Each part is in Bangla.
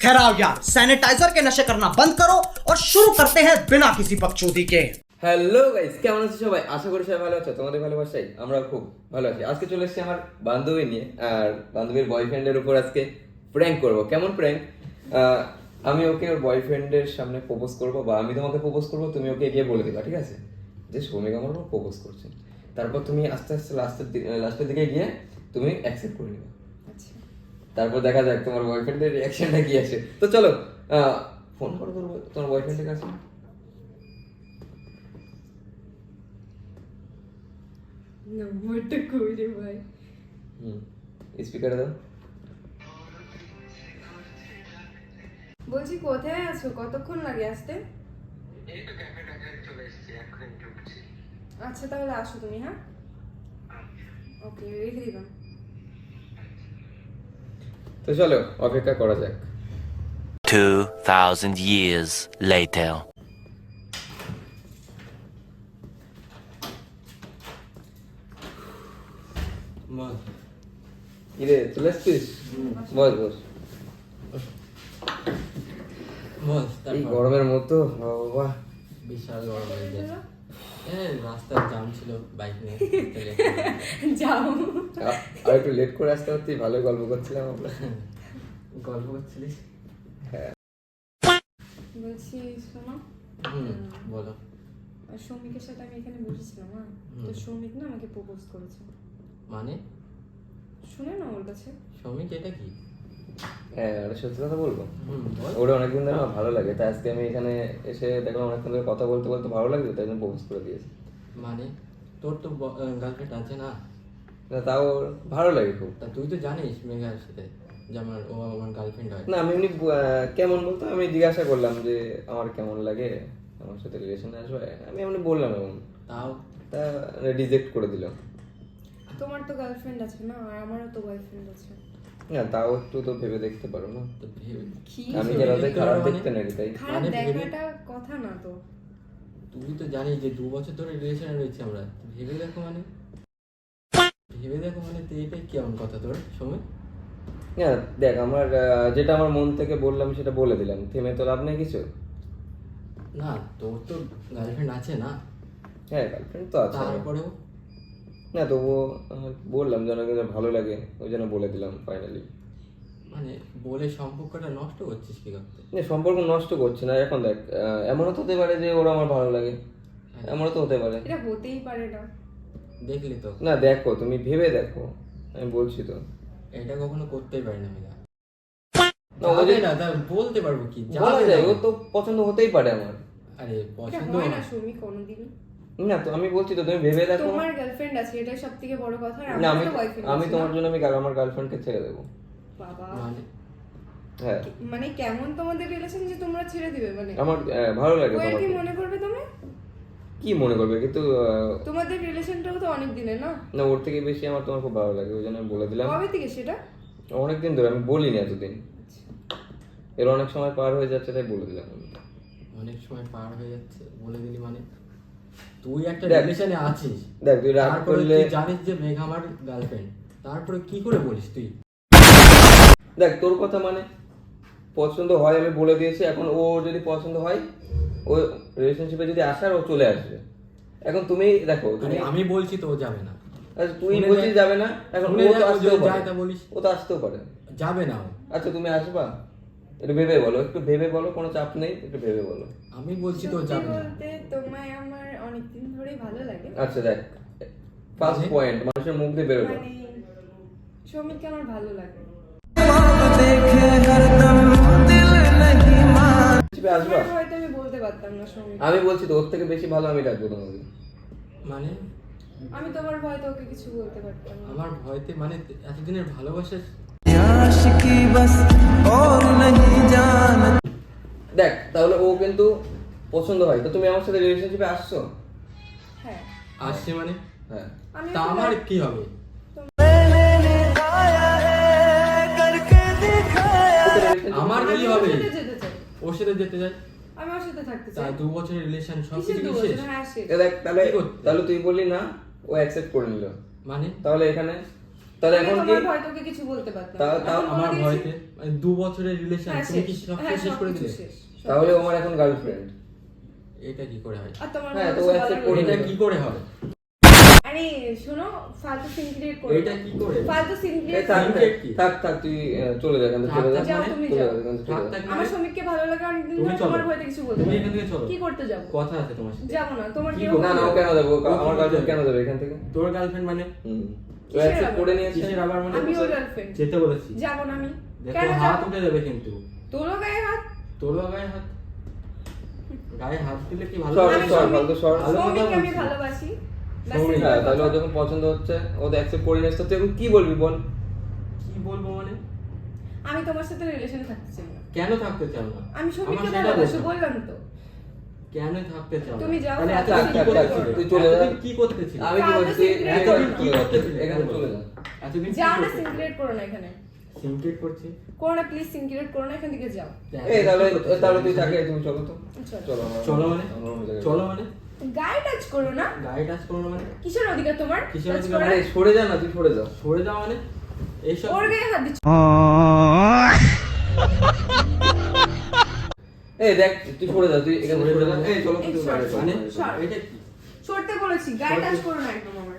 ठहराओ यार सैनिटाइजर के नशे करना बंद करो और शुरू करते हैं बिना किसी बकचोदी के হ্যালো গাইস কেমন আছো সবাই আশা করি সবাই ভালো আছো তোমাদের ভালোবাসাই আমরা খুব ভালো আছি আজকে চলে এসেছি আমার বান্ধবী নিয়ে আর বান্ধবীর বয়ফ্রেন্ডের উপর আজকে প্র্যাঙ্ক করব কেমন প্র্যাঙ্ক আমি ওকে ওর বয়ফ্রেন্ডের সামনে প্রপোজ করব বা আমি তোমাকে প্রপোজ করব তুমি ওকে গিয়ে বলে দিবা ঠিক আছে যে সৌমিক আমার উপর প্রপোজ করছে তারপর তুমি আস্তে আস্তে লাস্টের লাস্টের দিকে গিয়ে তুমি অ্যাকসেপ্ট করে নিবে তারপর দেখা যাক তোমার বয়ফ্রেন্ডের রিয়াকশনটা কি আসে। তো চলো ফোন করো তোমার বয়ফ্রেন্ডের কাছে? নম্বরটা কই রে ভাই? হুম স্পিকারে দাও। বলছি কোথায় আছো? কতক্ষণ লাগে আসতে? আচ্ছা তাহলে আসো তুমি হ্যাঁ? ওকে রেখে দিলাম। তো চলো অপেক্ষা করা যাক। 2,000 years later. ইরে চলে এসছিস বস বস। বল এই গরমের মতো বাবা বিশাল গরম হয়ে যায় হ্যাঁ রাস্তার জাম ছিল বাইক নিয়ে। যাও আর একটু লেট করে আসতে পারতি ভালো গল্প করছিলাম আমরা। গল্প করছিলিস? বলছি শোনো হুম বলো। আর সৌমিকের সাথে আমি এখানে বসেছিলাম হ্যাঁ? তো সৌমিক না আমাকে প্রপোজ করেছে। মানে? শুনে না ওর কাছে। শ্রমিক এটা কি? হ্যাঁ আর সত্যি কথা বলব। ওটা অনেকদিন ধরে আমার ভালো লাগে। তাই আজকে আমি এখানে এসে দেখলাম অনেকক্ষণ ধরে কথা বলতে বলতে ভালো লাগছে তাই জন্য প্রপোজ করে দিয়েছি। মানে? তোর তো গার্লফ্রেন্ড আছে না? না তাও ভালো লাগে খুব। তা তুই তো জানিস মেঘার সাথে যে আমার ও আমার গার্লফ্রেন্ড হয়। না আমি এমনি কেমন বলতো? আমি জিজ্ঞাসা করলাম যে আমার কেমন লাগে? আমার সাথে রিলেশনে আসবে? আমি এমনি বললাম এমন। তাও? তা রিজেক্ট করে দিলাম। তোমার তো গার্লফ্রেন্ড আছে না? আর আমারও তো বয়ফ্রেন্ড আছে। না তাও একটু তো ভেবে দেখতে পারো না। আমি যেটা খারাপ মানে? দেখতে নাকি তাই খারাপ মানে দেখাটা কথা না তো। তুই তো জানিস যে দু বছর ধরে রিলেশনে রয়েছে আমরা। ভেবে দেখো মানে। ভেবে দেখো মানে এটাই কেমন কথা তোর? সময়? না দেখ আমার যেটা আমার মন থেকে বললাম সেটা বলে দিলাম। থেমে তো লাভ নেই কিছু। না তোর তো গার্লফ্রেন্ড আছে না। হ্যাঁ গার্লফ্রেন্ড তো আছে। তারপরেও না তবুও বললাম যেন ভালো লাগে ওই জন্য বলে দিলাম ফাইনালি মানে বলে সম্পর্কটা নষ্ট করছিস কি করতে? না সম্পর্ক নষ্ট করছে না এখন দেখ আহ, এমনও তো হতে পারে যে ওরা আমার ভালো লাগে। এমনও তো হতে পারে। এটা হতেই পারে না। দেখলি তো? না দেখো তুমি ভেবে দেখো আমি বলছি তো। এটা কখনো করতেই পারি না মেঘা না, ও না তা বলতে পারব কি? যাবে যায় ও তো পছন্দ হতেই পারে আমার। আরে পছন্দ হয় না সৌমিক কোনোদিন না তো আমি বলছি তো তুমি ভেবে দেখো। তোমার গার্লফ্রেন্ড আছে এটাই সব থেকে বড় কথা আর আমার আমি তো বয়ফ্রেন্ড আমি তোমার জন্য আমি আমার গার্লফ্রেন্ডকে ছেড়ে দেবো। বাবা। মানে? হ্যাঁ। মানে কেমন তোমাদের রিলেশন যে তোমরা ছেড়ে দিবে মানে? আমার ভালো লাগে আর কি তোমাকে মনে করবে তুমি? কি মনে করবে? কিন্তু তোমাদের রিলেশনটাও তো অনেক দিনের না? না ওর থেকে বেশি আমার তোমার খুব ভালো লাগে ওই জন্য আমি বলে দিলাম। কবে থেকে সেটা? অনেকদিন ধরে আমি বলিনি এতদিন। এর অনেক সময় পার হয়ে যাচ্ছে তাই বলে দিলাম। অনেক সময় পার হয়ে যাচ্ছে বলে দিলি মানে? তুই একটা রিলেশনে আছিস। দেখ তুই রাগ করলে জানিস যে মেঘা আমার গার্লফ্রেন্ড তারপরে কি করে বলিস তুই? দেখ তোর কথা মানে পছন্দ হয় আমি বলে দিয়েছি এখন ও যদি পছন্দ হয় ও রিলেশনশিপে যদি আসার ও চলে আসবে। এখন তুমি দেখো তুমি আমি বলছি তো ও যাবে না। আচ্ছা, তুই বলছিস যাবে না? এখন ও তো আসতেও পারে। ও তো আসতেও পারে। যাবে না আচ্ছা তুমি আসবা? একটু ভেবে বলো একটু ভেবে বলো কোনো চাপ নেই একটু ভেবে বলো। আমি বলছি তো ও সত্যি যাবে না বলতে তোমায় আমার অনেকদিন ধরেই ভালো লাগে। আচ্ছা দেখ ফার্স্ট? পয়েন্ট মানুষের মুখ দিয়ে বেরোলো। মানে সৌমিককে আমার ভালো লাগে। রিলেশনশিপে আসবা? হয়তো আমি বলতে পারতাম না সৌমিক। আমি বলছি তো ওর থেকে বেশি ভালো আমি ডাকবো তোমাকে। মানে? আমি তোমার ভয়তে ওকে কিছু বলতে পারতাম না। আমার ভয়তে মানে এতদিনের ভালোবাসা দেখ তাহলে ও কিন্তু পছন্দ হয়। তো তুমি আমার সাথে রিলেশনশিপে আসছো? হ্যাঁ। আসছে মানে? হ্যাঁ। তা আমার কি হবে? আমার কি ওর হবে? সাথে যেতে চাই। ওর সাথে যেতে যায় আমি ওর সাথে থাকতে চাই। দু বছরের রিলেশন সব কিছু শেষ? হ্যাঁ দেখ তাহলে তাহলে তুই বললি না ও অ্যাকসেপ্ট করে নিল। মানে? তাহলে এখানে তাহলে এখন কি ভয় তোকে কিছু বলতে পারতাম তাও আমার ভয়তে মানে দু বছরের রিলেশন হ্যাঁ, তুমি কি সব হ্যাঁ, শেষ করে দিলে? তাহলে আমার এখন গার্লফ্রেন্ড এটা কি করে হয়? হ্যাঁ, তো করে এটা কি করে আরে শোনো ফালতু সিন ক্রিয়েট করো। এটা কি করে? ফালতু সিন ক্রিয়েট থাক থাক থাক তুই চলে যা এখান থেকে চলে যা। থাক, যাও? তুমি যাও। যা এখান থেকে চলে থাক, যা। থাক, আমার? শ্রমিককে ভালো লাগে অনেকদিন তুমি ধরে তোমার ভয়তে কিছু বলতে তুমি এখান থেকে চলো। কি করতে যাব? কথা আছে তোমার সাথে। যাব না তোমার কি কি না না কেন যাব? আমার গার্লফ্রেন্ড কেন যাবে? এখান থেকে? তোর গার্লফ্রেন্ড মানে? হুম। ও কিসের অ্যাকসেপ্ট আবার? করে নিয়েছে আবার মানে আমি ওর গার্লফ্রেন্ড যেতে বলেছি। যাব না আমি। দেখো হাত উঠে যাবে কিন্তু। তোরও গায়ে হাত? তোরও গায়ে হাত। গায়ে হাত দিলে কি ভালো সর সর শ্রমিক- সর ভালো কথা শ্রমিককে আমি ভালোবাসি। ব্যাস শ্রমিক, এই হ্যাঁ কথা। তাহলে ও যখন পছন্দ হচ্ছে ও তো অ্যাকসেপ্ট করে নিয়েছে তো তুই এখন কি বলবি বল? কি বলব মানে? আমি তোমার সাথে রিলেশনে থাকতে চাই না। কেন থাকতে চাও না? আমি ভালোবাসি বলতে। বললাম তো। কেন থাকতে চাও তুমি যাও, করতেছিলে? তুই চলে যা। কি করতেছিলে? আমি কি বলছি তুই এতদিন কি চলে করতেছিলে? এখানে চলে যা। এতদিন যাও না করতেছিলে? করো না এখানে। সিনক্রেট করছি করো না প্লিজ সিন করো না এখান থেকে যাও। এই তাহলে তাহলে তুই তাকে তুমি চলো তো। চলো। চলো মানে? চলো মানে? গায়ে টাচ করো না। গায়ে টাচ করো না মানে? কিসের অধিকার তোমার? কিসের অধিকার? আরে সরে যা না তুই সরে যা। সরে যাও মানে? এইসব ওর গায়ে হাত দিচ্ছ। এই দেখ তুই সরে যা তুই এখানে সরে সরে যা। এই চলো সর, মানে। এটা কি? সরতে বলেছি গায়ে টাচ করো না একদম আমার।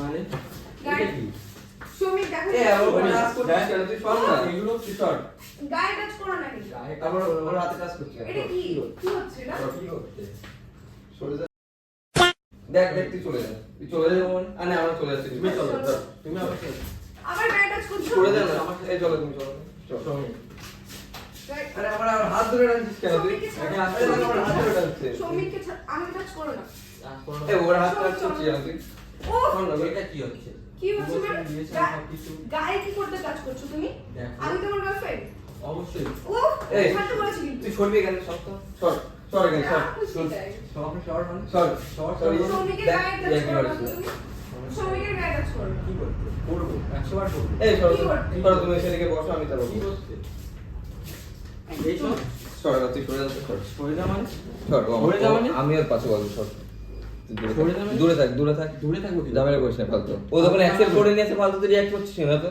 মানে? গায়ে- শ্রমিক দেখো টাচ করছিস? তুই সর না। এগুলো তুই সর। গায়ে টাচ করো না কিন্তু গায়ে তারপর ওর হাতে টাচ করছিস এটা কি? কি হচ্ছে? না কি করতে সরে যা। দেখ দেখ তুই চলে যা। তুই চলে যা আরে আমরা চলে যাচ্ছি। তুমি চলো। তুমি আবার গায়ে টাচ করছ? সরে যা না। এই চলো তুমি চলো। চল। আরে আমার হাত ধরে টানছিস কেন তুই। আরে আসতে আমার হাত ধরে টানছিস শ্রমিককে আমি টাচ করো না। টাচ করো না। এই ওর হাত টাচ করছিস কেন তুই ও এটা কি হচ্ছে? কি হচ্ছে মানে দিয়েছে গা- সবকিছু গায়ে কি করতে কাজ করছ তুমি? আমি তোমার গার্লফ্রেন্ড অবশ্যই। ও এই। ছাড়তে বলেছি কিন্তু। তুই সরবি এখানে সর তো। সর সর এখানে সর। না, সব শহর সর সর সর সর। শ্রমিকের গায়ে টাচ করো না কি তুমি। গায়ে টাচ করো কি করতে করব? একশো বার করব। এই সর কি করতে? সর তুমি সেদিকে বসো আমি তারপর কি করতে এইসব সর তুই সরে যাচ্ছে সর। সরে যা মানে? সর সরে যা মানে? আমি আর পাশে বলব সর। দূরে থাক। মানে? দূরে থাক দূরে থাক। দূরে থাকব কি ঝামেলা করিস না ফালতু। ও যখন অ্যাকসেপ্ট করে নিয়েছে ফালতু তুই রিঅ্যাক্ট করছিস না তো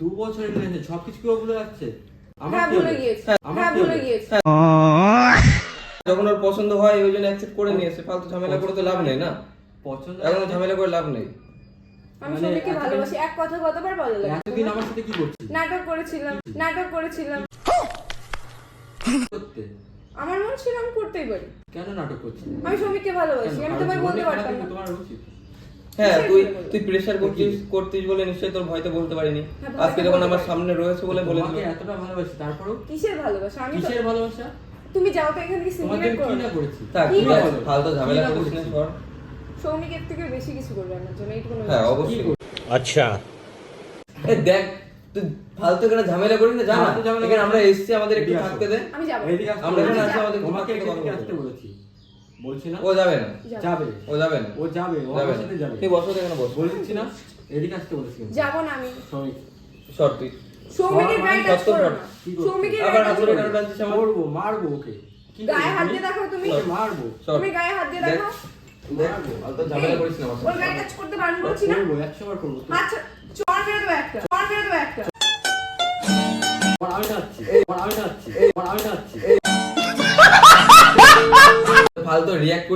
দু বছরের কেউ ভুলে যাচ্ছে? আমার হ্যাঁ ভুলে হবে? আমার হ্যাঁ ভুলে? যখন ওর পছন্দ হয় ওই জন্য অ্যাকসেপ্ট করে নিয়েছে ফালতু ঝামেলা করে তো লাভ নেই না? পছন্দ এখন ঝামেলা করে লাভ নেই। আমি মানে ভালোবাসি। এক কথা কতবার ভালো লাগে এতদিন আমার সাথে কি করছিস নাটক করেছিলাম। নাটক করেছিলাম। আমার মন ছিল আমি করতেই পারি। কেন নাটক করছিস আমি শ্রমিককে ভালোবাসি। আমি তোমায় বলতে পারতাম না। তোমার উচিত। হ্যাঁ তুই তুই প্রেশার করছিস করতিস বলে নিশ্চয়ই তোর ভয়তে বলতে পারিনি। হ্যাঁ, আজকে যখন আমার সামনে রয়েছে বলে বলে দিল এতটা ভালোবাসি তারপরেও? কিসের ভালোবাসা? আমি কিসের ভালোবাসা? তুমি যাও তো এখান থেকে জন্য করো কি না। করেছি? ফালতু ঝামেলা করিস না সৌমিকের থেকে বেশি কিছু করবে আমার জন্য এইটুকু হ্যাঁ অবশ্যই। আচ্ছা। এ দেখ তুই ফালতু কেন ঝামেলা করিস না জানা হ্যাঁ। তো ঝামেলা কেন আমরা এসছি আমাদের একটু থাকতে দে। আমি যাব। আমরা এখানে আসছি আমাদের তোমাকে একটু আসতে বলেছি। বলছি না? ও যাবে না? যাবে। ও যাবে না? ও যাবে ও যাবে তুই বসো এখানে বস। বলছি না? এদিকে আসতে বলেছি যাব না আমি। সৌমিক সর তুই। মানে আবার মারবো মারবো ওকে। গায়ে হাত দিয়ে দেখো তুমি। মারবো। তুমি গায়ে হাত দিয়ে দেখো। ফালতু ঝামেলা করিস না। আচ্ছা ফালতু রিয়াক্ট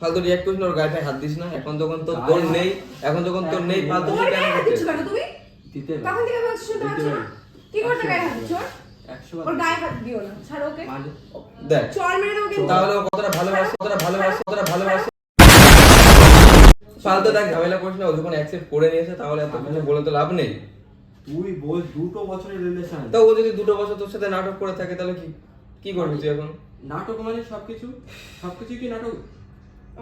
ফালতু রিঅ্যাক্ট করিস না ওর গায়ে হাত দিস না। এখন যখন তোর তোর নেই এখন যখন তোর নেই ফালতু কেন করছিস তুমি? দিতে তখন থেকে বলছি শুনতে পাচ্ছ কি করতে গায়ে হাত দিচ্ছ? ওর? একশো বার ওর গায়ে হাত দিও না। ছাড়ো ওকে। মানে দেখ চর মেরে দেবো তাহলে কতটা ভালোবাসে কতটা ভালোবাসে কতটা ভালোবাসে। ফালতু দেখ ঝামেলা করিস না ও যখন অ্যাকসেপ্ট করে নিয়েছে তাহলে এত কিছু বলে তো লাভ নেই। তুই বল দুটো বছরের রিলেশন তা ও যদি দুটো বছর তোর সাথে নাটক করে থাকে তাহলে কি কি করবি তুই এখন? নাটক মানে সবকিছু? সবকিছু কি নাটক?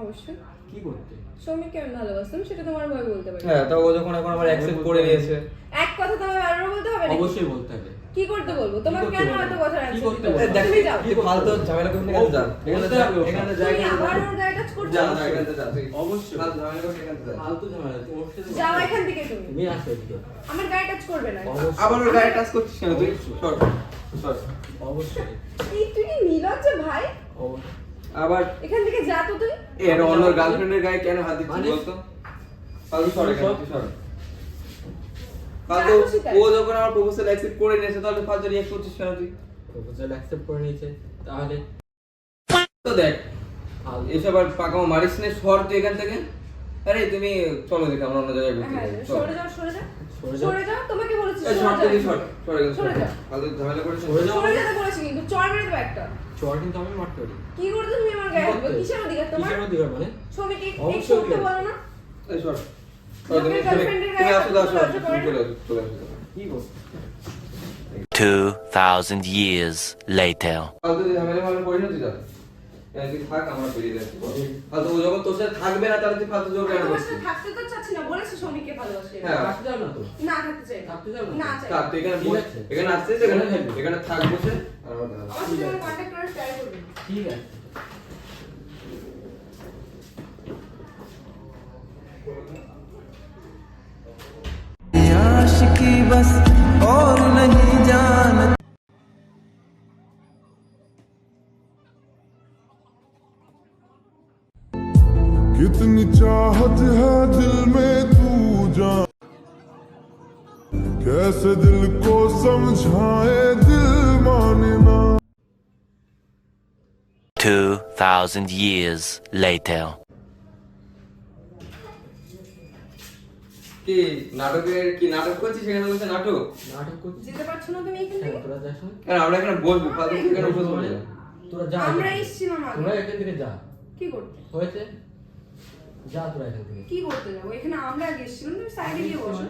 অবশ্যই। কি করতে? সৌমিককে আমি ভালোবাসতাম সেটা তোমার ভয় বলতে পারি। হ্যাঁ তা ও যখন এখন আমার অ্যাকসেপ্ট করে নিয়েছে। এক কথা তোমার বারবার বলতে হবে অবশ্যই বলতে হবে। কি করতে বলব? তোমার কেন এত কথা কি করতে তুমি যাও ফালতু ঝামেলা করিস না এখানে যা এখানে যা এখানে যা তুমি এখানে আবার ওর গায়ে টাচ করছ যা যা এখানে যা তুই অবশ্যই। ফালতু ঝামেলা করিস না, এখানে যা ফালতু ঝামেলা তুমি যাও এখান থেকে তুমি। তুমি আসো এদিকে। আমার গায়ে টাচ করবে না। আবার ওর গায়ে টাচ করছিস কেন তুই? সর সর। অবশ্যই। এই তুই ভাই? আবার এখান থেকে যা তো তুই। এ, এটা অন্য গার্লফ্রেন্ডের গায়ে কেন হাত দিচ্ছিস মানে? বলতো? ফালতু সরে তুই সরে। ফালতু ও যখন আমার প্রপোজাল অ্যাকসেপ্ট করে নিয়েছে তাহলে ফালতু রিঅ্যাক্ট করছিস কেন তুই প্রপোজাল অ্যাকসেপ্ট করে নিয়েছে তাহলে তো দেখ এসব আর পাকামো মারিস না সর তুই এখান থেকে আরে তুমি চলো দেখে আমরা অন্য জায়গায় ঘুরতে হ্যাঁ যাই চলো। সরে যাও সরে যাও সরে যাও। সরে যাও তোমাকে বলেছি সর যাও সর সরে গেল সরে যাও। ফালতু ঝামেলা করিস না। সরে যাও। সরে যেতে বলেছি কিন্তু চড় মেরে দেবো একটা চর কিন্তু আমি মারতে পারি কি করতে তুমি আমার গায়ে? কিসের অধিকার তোমার কিসের অধিকার মানে ছবিটি অধিকার। বলো না এই সর করে। কি করব 2,000 years later. থাকবে না তাহলে ফালতু জোর কেন করছিস থাকতে তো চাচ্ছি না বলেছি শ্রমিককে ভালোবাসি। হ্যাঁ। আসতে যাও না তো? না থাকতে চাই থাকতে যাও না? না এখানে এখানে আসছিস এখানে এখানে থাকবি। এখানে আর আমার সাথে আমার ট্রাই করবি? ঠিক আছে। बस और नहीं जान कितनी चाहत है दिल में तू जान कैसे दिल को समझाए दिल माने ना 2,000 years later. কি নাটকের কি নাটক করছিস? সেখানে বলছে নাটক। নাটক করছিস যেতে পারছ না তুমি এখান থেকে? তোরা যাস কেন আমরা এখানে বলব ফালতু তুই এখানে বসে বলে তোরা যা আমরা থেকে। এসেছিলাম তোরা এখান থেকে যা। কি করতে? হয়েছে? যা তোরা এখান থেকে। কি করতে যাব? এখানে আমরা আগে এসেছিলাম তুমি সাইডে গিয়ে বসো।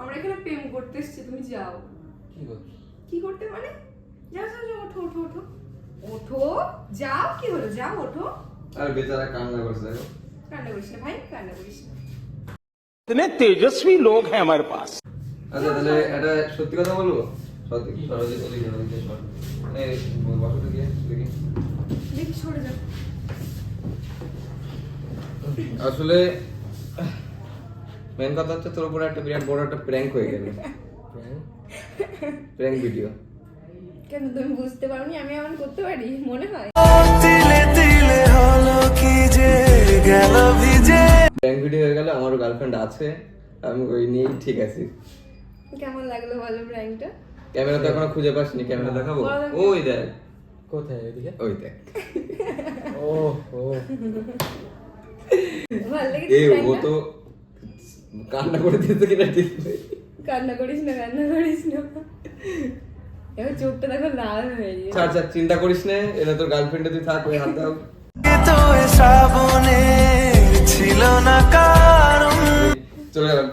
আমরা এখানে প্রেম করতে এসেছি তুমি যাও। কি করছিস? কি করতে মানে? যাও যাও যাও ওঠো ওঠো ওঠো। ওঠো যাও কি হলো? যাও ওঠো। আর বেচারা কান্না করছে দেখো। কান্না করিস না ভাই কান্না করিস না। इतने तेजस्वी लोग हैं हमारे पास আচ্ছা তাহলে একটা সত্যি কথা বলবো সত্যি সরজিৎ ওদিকে যাও, ওদিকে সর। এই বসো তো গিয়ে দেখি দেখি সরে যাও আসলে মেন কথা হচ্ছে তোর উপরে একটা বিরাট বড় একটা প্র্যাঙ্ক হয়ে গেল Prank? প্র্যাঙ্ক ভিডিও কেন তুমি বুঝতে পারোনি আমি এমন করতে পারি মনে হয় तिले तिले हलो की जे गल ভিজে প্র্যাঙ্ক ভিডিও হয়ে গেল আমারও গার্লফ্রেন্ড আছে আমি ওই নিয়েই ঠিক আছি। কেমন লাগল বলো ক্যামেরা তো এখনও খুঁজে পাসনি ক্যামেরা দেখাবো? ওই দেখ। কোথায়? এদিকে ওই দেখ। ও ও ভালো লেগেছে এই ও তো কান্না করে দিতে কিনা ঠিক কান্না করিস না কান্না করিস না। এবার চোখটা দেখো লাল হয়ে চিন্তা করিস না এটা তোর গার্লফ্রেন্ডে তুই থাক ওই হাত দাও। তো ছিল না কারণ চলে গেলাম।